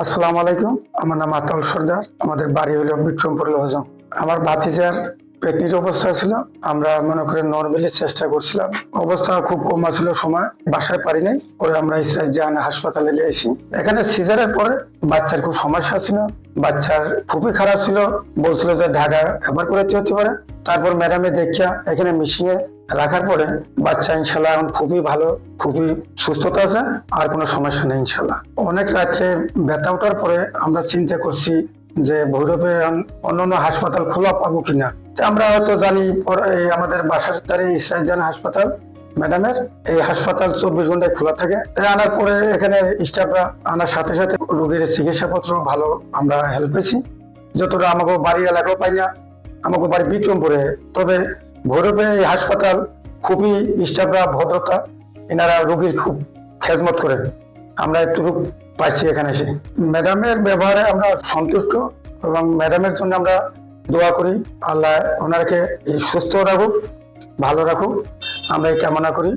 আসসালামু আলাইকুম। আমার নাম আতাল সর্দার। আমাদের বাড়ি হলো বিক্রমপুর লোহজং আমার ভাতিজার পেটনির অবস্থা ছিল, আমরা মনে করে নর্মালি চেষ্টা করছিলাম। অবস্থা খুব কম ছিল সময় বাসায় পারি নাই। পরে আমরা ইসরায়েল জাহান হাসপাতালে নিয়েছি এখানে সিজারের পরে বাচ্চার খুব সমস্যা ছিল। বাচ্চার খুবই খারাপ ছিল। বলছিল যে ঢাকা এবার করে হতে পারে। তারপর ম্যাডামে দেখিয়া এখানে মিশিয়ে রাখার পরে বাচ্চা ইনশাল্লাহ এখন খুবই ভালো, খুবই সুস্থতা আছে, আর কোনো সমস্যা নেই ইনশাল্লাহ। অনেক রাত্রে ব্যথা ওঠার পরে আমরা চিন্তা করছি যে ভৈরবে এখন অন্যান্য হাসপাতাল খোলা পাবো কিনা। আমরা হয়তো জানি আমাদের বাসার দ্বারে ইসরায়েল জান হাসপাতাল, ম্যাডামের। এই হাসপাতাল চব্বিশ ঘন্টায় খোলা থাকে। তাই আনার পরে এখানে স্টাফরা আনার সাথে সাথে রোগীর চিকিৎসাপত্র ভালো আমরা হেল্প পেয়েছি। যতটা আমাকে বাড়ি এলাকাও পাই না, আমাকে বাড়ি বিক্রমপুরে। তবে ভৈরবে এই হাসপাতাল খুবই স্টাফরা ভদ্রতা, এনারা রোগীর খুব খেদমত করে। আমরা একটু পাইছি এখানে এসে। ম্যাডামের ব্যবহারে আমরা সন্তুষ্ট এবং ম্যাডামের জন্য আমরা দোয়া করি আল্লাহ এই সুস্থ রাখুক ভালো রাখুক। আমরা এই কামনা করি।